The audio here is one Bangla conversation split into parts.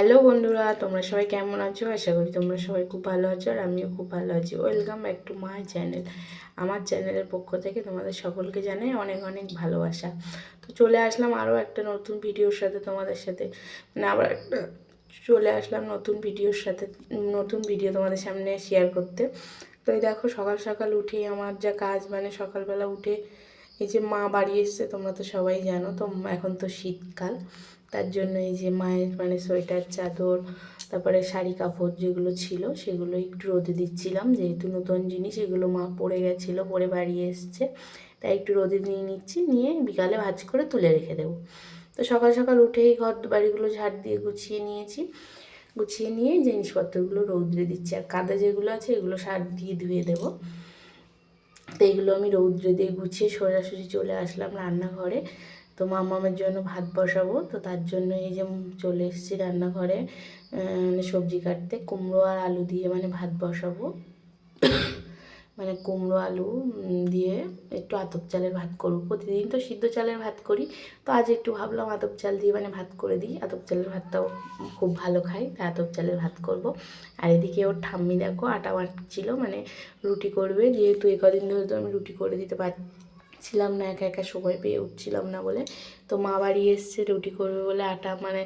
হ্যালো বন্ধুরা, তোমরা সবাই কেমন আছো? আশা করি তোমরা সবাই খুব ভালো আছো আর আমিও খুব ভালো আছি। Welcome back to my channel আমার চ্যানেলের পক্ষ থেকে তোমাদের সকলকে জানাই অনেক অনেক ভালোবাসা। তো চলে আসলাম আরও একটা নতুন ভিডিওর সাথে তোমাদের সাথে। মানে আবার একটা চলে আসলাম নতুন ভিডিওর সাথে, নতুন ভিডিও তোমাদের সামনে শেয়ার করতে। তো এই দেখো, সকাল সকাল উঠেই আমার যা কাজ মানে সকালবেলা উঠে এই যে মা বাড়ি এসছে, তোমরা তো সবাই জানো, তো এখন তো শীতকাল। তার জন্য এই যে মায়ের মানে সোয়েটার, চাদর, তারপরে শাড়ি, কাপড় যেগুলো ছিল সেগুলো একটু রোদে দিচ্ছিলাম। যেহেতু নতুন জিনিস, এগুলো মা পরে গেছিল, পরে বাড়ি এসছে। তাই একটু রোদে নিয়ে নিচ্ছি, নিয়ে বিকালে ভাজ করে তুলে রেখে দেবো। তো সকাল সকাল উঠেই ঘর বাড়িগুলো ঝাড় দিয়ে গুছিয়ে নিয়েছি। গুছিয়ে নিয়ে জিনিসপত্রগুলো রৌদ্রে দিচ্ছি। আর কাদা যেগুলো আছে, এগুলো সার দিয়ে ধুয়ে দেবো। তো এইগুলো আমি রৌদ্রে দিয়ে গুছিয়ে সোজাসুজি চলে আসলাম রান্নাঘরে। তো মামামের জন্য ভাত বসাবো। তো তার জন্য এই যে চলে এসেছি রান্নাঘরে মানে সবজি কাটতে। কুমড়ো আর আলু দিয়ে মানে ভাত বসাবো। মানে কুমড়ো, আলু দিয়ে একটু আতপ চালের ভাত করব। প্রতিদিন তো সিদ্ধ চালের ভাত করি। তো আজ একটু ভাবলাম আতপ চাল দিয়ে মানে ভাত করে দিই। আতপ চালের ভাতটাও খুব ভালো খাই, তাই আতপ চালের ভাত করব। আর এদিকে ওর ঠাম্মি দেখো, আটা মাটছিল মানে রুটি করবে। যেহেতু এ কদিন ধরে তো আমি রুটি করে দিতে পার ছিলাম না, একা একা সময় পেয়ে উঠছিলাম না বলে। তো মা বাড়ি এসছে, রুটি করবে বলে আটা মানে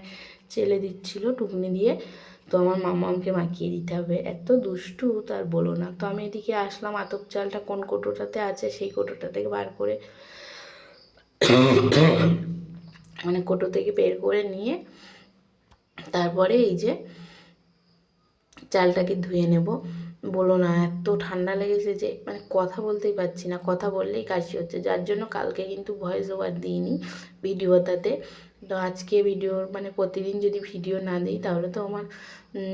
চেলে দিচ্ছিল টুকনি দিয়ে। তো আমার মামামকে মাখিয়ে দিতে হবে। এত দুষ্টু তার বলো না। তো আমি এদিকে আসলাম, আতপ চালটা কোন কোটোটাতে আছে সেই কোটোটা থেকে বার করে মানে কোটো থেকে বের করে নিয়ে তারপরে এই যে চালটাকে ধুয়ে নেব। বলো না, এত ঠান্ডা লেগেছে যে মানে কথা বলতেই পারছি না, কথা বললেই কাশি হচ্ছে। যার জন্য কালকে কিন্তু ভয়েস ওভার দিইনি ভিডিওটাতে। তো আজকে ভিডিওর মানে প্রতিদিন যদি ভিডিও না দিই, তাহলে তো আমার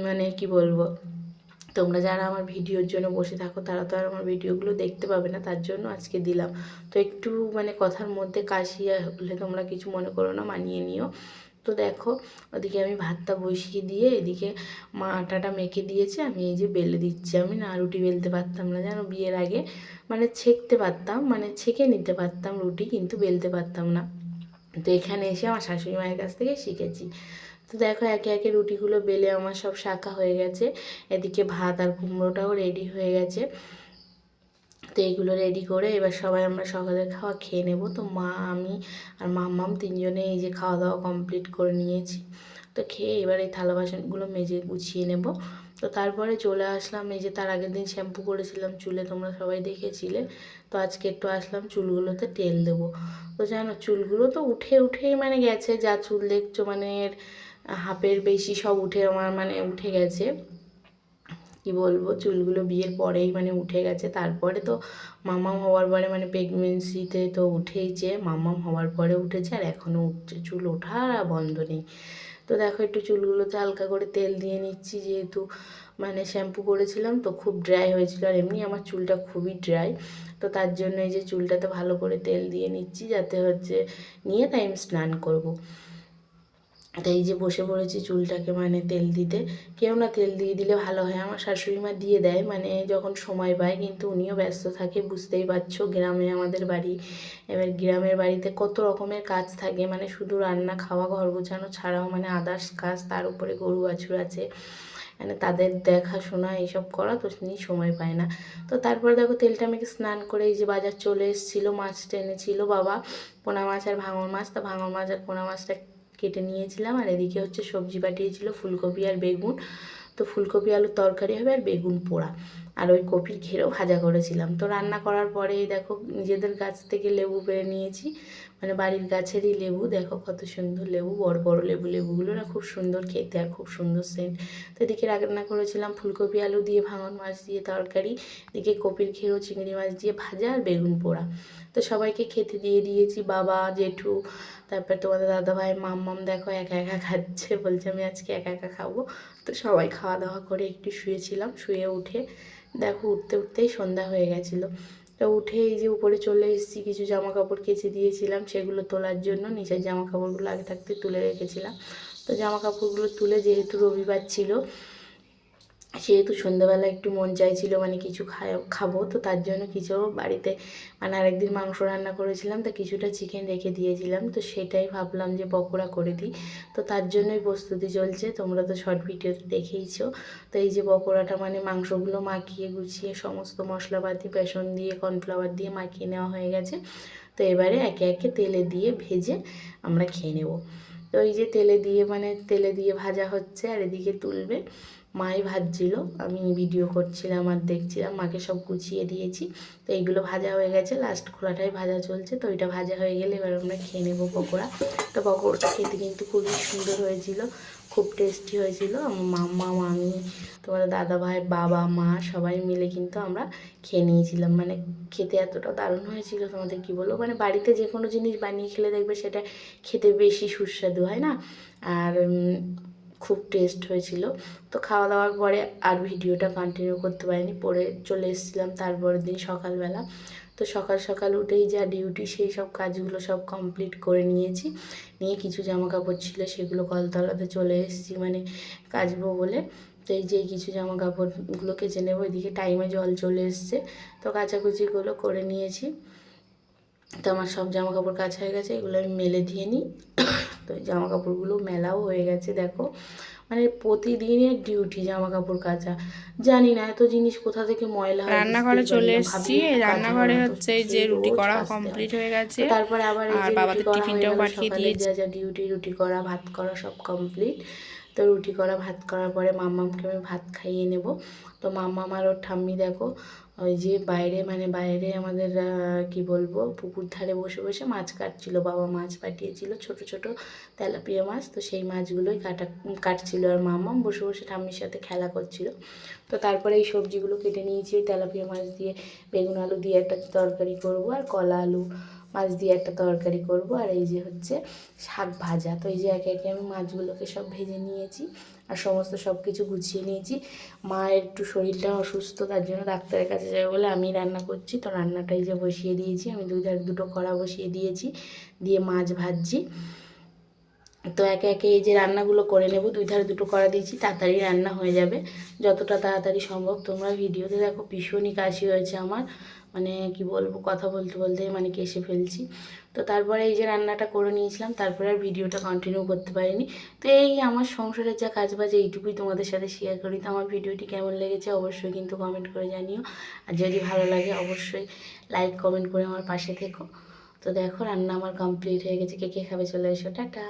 মানে কি বলব, তোমরা যারা আমার ভিডিওর জন্য বসে থাকো, তারা তো আর আমার ভিডিওগুলো দেখতে পাবে না, তার জন্য আজকে দিলাম। তো একটু মানে কথার মধ্যে কাশি হলে তোমরা কিছু মনে করো না, মানিয়ে নিও। তো দেখো, ওদিকে আমি ভাতটা বসিয়ে দিয়ে এদিকে মা আটাটা মেখে দিয়েছে, আমি এই যে বেলে দিচ্ছি। আমি না রুটি বেলতে পারতাম না, জানো? বিয়ের আগে মানে ছেঁকতে পারতাম মানে ছেঁকে নিতে পারতাম রুটি, কিন্তু বেলতে পারতাম না। তো এখানে এসে আমার শাশুড়ি মায়ের কাছ থেকে শিখেছি। তো দেখো, একে একে রুটিগুলো বেলে আমার সব শাখা হয়ে গেছে। এদিকে ভাত আর কুমড়োটাও রেডি হয়ে গেছে। তো এইগুলো রেডি করে এবার সবাই আমরা সকালের খাওয়া খেয়ে নেব। তো মা, আমি আর মাম্মাম তিনজনে এই যে খাওয়া দাওয়া কমপ্লিট করে নিয়েছি। তো খেয়ে এবার এই থালা বাসনগুলো মেজে গুছিয়ে নেব। তো তারপরে চলে আসলাম এই যে তার আগের দিন শ্যাম্পু করেছিলাম চুলে, তোমরা সবাই দেখেছিলে। তো আজকে একটু আসলাম চুলগুলোতে তেল দেবো। তো জানো চুলগুলো তো উঠে উঠেই মানে গেছে, যা চুল দেখছ মানে হাফের বেশি সব উঠে, আমার মানে উঠে গেছে। কি বলব, চুলগুলো বিয়ের পরেই মানে উঠে গেছে। তারপরে তো মামাম হওয়ার পরে মানে প্রেগনেন্সিতে তো উঠেইছে, মামাম হওয়ার পরে উঠেছে আর এখনও উঠছে। চুল ওঠার বন্ধ নেই। তো দেখো একটু চুলগুলোতে হালকা করে তেল দিয়ে নিচ্ছি যেহেতু মানে শ্যাম্পু করেছিলাম তো খুব ড্রাই হয়েছিল আর এমনি আমার চুলটা খুবই ড্রাই তো তার জন্য এই যে চুলটাতে ভালো করে তেল দিয়ে নিচ্ছি যাতে হচ্ছে নিয়ে তাই আমি স্নান করব। তো এই যে বসে পড়েছি চুলটাকে মানে তেল দিতে, কেউ না তেল দিয়ে দিলে ভালো হয়। আমার শাশুড়ি মা দিয়ে দেয় মানে যখন সময় পায় কিন্তু উনিও ব্যস্ত থাকে, বুঝতেই পারছ। গ্রামে আমাদের বাড়ি, এবার গ্রামের বাড়িতে কত রকমের কাজ থাকে মানে শুধু রান্না, খাওয়া, ঘর গোছানো ছাড়াও মানে আদার্স কাজ, তার উপরে গরু, বাছুর আছে মানে তাদের দেখাশোনা এইসব করা তো তিনি সময় পায় না। তো তারপরে দেখো তেলটা আমাকে স্নান করে এই যে বাজার চলে এসেছিল মাছটা এনেছিল বাবা, পোনা মাছ আর ভাঙর মাছ। তা ভাঙর মাছ আর পোনা মাছটা কেটে নিয়েছিলাম আর এদিকে হচ্ছে সবজি পাঠিয়েছিল ফুলকপি আর বেগুন। তো ফুলকপি, আলুর তরকারি হবে আর বেগুন পোড়া। আর ওই কপির ঘেরেও ভাজা করেছিলাম। তো রান্না করার পরে দেখো নিজেদের গাছ থেকে লেবু পেরে নিয়েছি। মানে বাড়ির গাছেরই লেবু, দেখো কত সুন্দর লেবু, বড় বড় লেবু, লেবুগুলো না খুব সুন্দর খেতে আর খুব সুন্দর সেন্ট তো এদিকে রান্না করেছিলাম ফুলকপি, আলু দিয়ে, ভাঙন মাছ দিয়ে, তরকারি। এদিকে কপির ঘেরো, চিংড়ি মাছ দিয়ে ভাজা আর বেগুন পোড়া। তো সবাইকে খেতে দিয়ে দিয়েছি, বাবা, জেঠু, তারপর তোমাদের দাদাভাই মাম দেখো একা একা খাচ্ছে, বলছে আমি আজকে একা একা খাব। তো সবাই খাওয়া দাওয়া করে একটু শুয়েছিলাম, শুয়ে উঠে দেখো উঠতে উঠতেই সন্ধ্যা হয়ে গেছিল। তো উঠে এই যে উপরে চলে এসেছি, কিছু জামা কাপড় কেচে দিয়েছিলাম, সেগুলো তোলার জন্য নিচের জামা কাপড়গুলো আগে থাকতে তুলে রেখেছিলাম। তো জামা কাপড়গুলো তুলে যেহেতু রবিবার ছিল সেহেতু সন্ধ্যাবেলা একটু মন চাইছিল মানে কিছু খাব, তো তার জন্য কিছু বাড়িতে মানে আরেকদিন মাংস রান্না করেছিলাম, তো কিছুটা চিকেন রেখে দিয়েছিলাম, তো সেটাই ভাবলাম যে পকোড়া করে দিই। তো তার জন্যই প্রস্তুতি চলছে, তোমরা তো শর্ট ভিডিওতে দেখেইছো। তো এই যে পকোড়াটা মানে মাংসগুলো মাখিয়ে গুছিয়ে সমস্ত মশলাপাতি, বেসন দিয়ে কর্নফ্লাওয়ার দিয়ে মাখিয়ে নেওয়া হয়ে গেছে, তো এবারে একে একে তেলে দিয়ে ভেজে আমরা খেয়ে নেব। তো এই যে তেলে দিয়ে মানে তেলে দিয়ে ভাজা হচ্ছে, আর এদিকে তুলবে। মাই ভাজছিল, আমি ভিডিও করছিলাম আর দেখছিলাম, মাকে সব গুছিয়ে দিয়েছি। তো এইগুলো ভাজা হয়ে গেছে লাস্ট খোলাটাই ভাজা চলছে, তো ওইটা ভাজা হয়ে গেলে এবার আমরা খেয়ে নেব পকোড়া। তো পকোড়াটা খেতে কিন্তু খুবই সুন্দর হয়েছিল, খুব টেস্টি হয়েছিল। আমার মাম্মা, মামি, তোমার দাদা ভাই, বাবা, মা সবাই মিলে কিন্তু আমরা খেয়ে নিয়েছিলাম। মানে খেতে এতটা দারুণ হয়েছিল, তোমাদের কি বলব? মানে বাড়িতে যে কোনো জিনিস বানিয়ে খেলে দেখবে সেটা খেতে বেশি সুস্বাদু, হয় না? আর খুব টেস্ট হয়েছিল। তো খাওয়া দাওয়ার পরে আর ভিডিওটা কন্টিনিউ করতে পারিনি। পরে চলে এসেছিলাম তারপরের দিন সকালবেলা। তো সকাল সকাল উঠেই যা ডিউটি সেই সব কাজগুলো সব কমপ্লিট করে নিয়েছি। নিয়ে কিছু জামা কাপড় ছিল, সেগুলো কলতলাতে চলে এসেছি মানে কাচবো বলে। তো এই যে কিছু জামা কাপড়গুলো কেচে নেব, এদিকে টাইমে জল চলে এসছে। তো কাচাকুচিগুলো করে নিয়েছি। তো আমার সব জামা কাপড় কাচা হয়ে গেছে, এগুলো আমি মেলে দিয়ে নিই। তো জামা কাপড়গুলো মেলাও হয়ে গেছে দেখো। মানে প্রতিদিনের ডিউটি জামা কাপড় কাচা। জানি না এত জিনিস কোথা থেকে ময়লা হয় রান্নাঘরে চলে এসেছি। রান্নাঘরে হচ্ছে যে রুটি করা কমপ্লিট হয়ে গেছে। তারপরে আবার এই যে বাবাদের টিফিনটাও পাঠিয়ে দিয়েছি। যা যা ডিউটি রুটি করা ভাত করা সব কমপ্লিট তো রুটি করা, ভাত করার পরে মাম্মামকে আমি ভাত খাইয়ে নেব। তো মাম্মাম আর ওর ঠাম্মি দেখো, ওই যে বাইরে মানে বাইরে আমাদের কি বলব, পুকুর ধারে বসে বসে মাছ কাটছিল, বাবা মাছ পাঠিয়েছিল, ছোট ছোট তেলাপিয়া মাছ। তো সেই মাছগুলোই কাটা, কাটছিল আর মাম্মাম বসে বসে ঠাম্মির সাথে খেলা করছিল। তো তারপরে এই সবজিগুলো কেটে নিয়েছি তেলাপিয়া মাছ দিয়ে বেগুন আলু দিয়ে একটা তরকারি করব আর কলা আলু মাছ দিয়ে একটা তরকারি করব, আর এই যে হচ্ছে শাক ভাজা। তো এই যে একে একে আমি মাছগুলোকে সব ভেজে নিয়েছি, আর সমস্ত সব কিছু গুছিয়ে নিয়েছি। মা একটু শরীরটা অসুস্থ, তার জন্য ডাক্তারের কাছে যাবে বলে আমি রান্না করছি। তো রান্নাটাই যে বসিয়ে দিয়েছি, আমি দুই ধারে দুটো কড়া বসিয়ে দিয়েছি, দিয়ে মাছ ভাজছি। তো একে একে এই যে রান্নাগুলো করে নেব, দুই ধারে দুটো করা দিয়েছি, তাড়াতাড়ি রান্না হয়ে যাবে। যতটা তাড়াতাড়ি সম্ভব, তোমরা ভিডিওতে দেখো, ভীষণই কাশি হয়েছে আমার। মানে কি বলব, কথা বলতে বলতে মানে কেসে ফেলছি। তো তারপরে এই যে রান্নাটা করে নিয়েছিলাম, তারপরে আর ভিডিওটা কন্টিনিউ করতে পারিনি। তো এই আমার সংসারের যা কাজ বাজ এইটুকুই তোমাদের সাথে শেয়ার করি। তো আমার ভিডিওটি কেমন লেগেছে অবশ্যই কিন্তু কমেন্ট করে জানিও। আর যদি ভালো লাগে, অবশ্যই লাইক কমেন্ট করে আমার পাশে থেকো। তো দেখো, রান্না আমার কমপ্লিট হয়ে গেছে। কে কে খাবে চলে এসো। টাটা!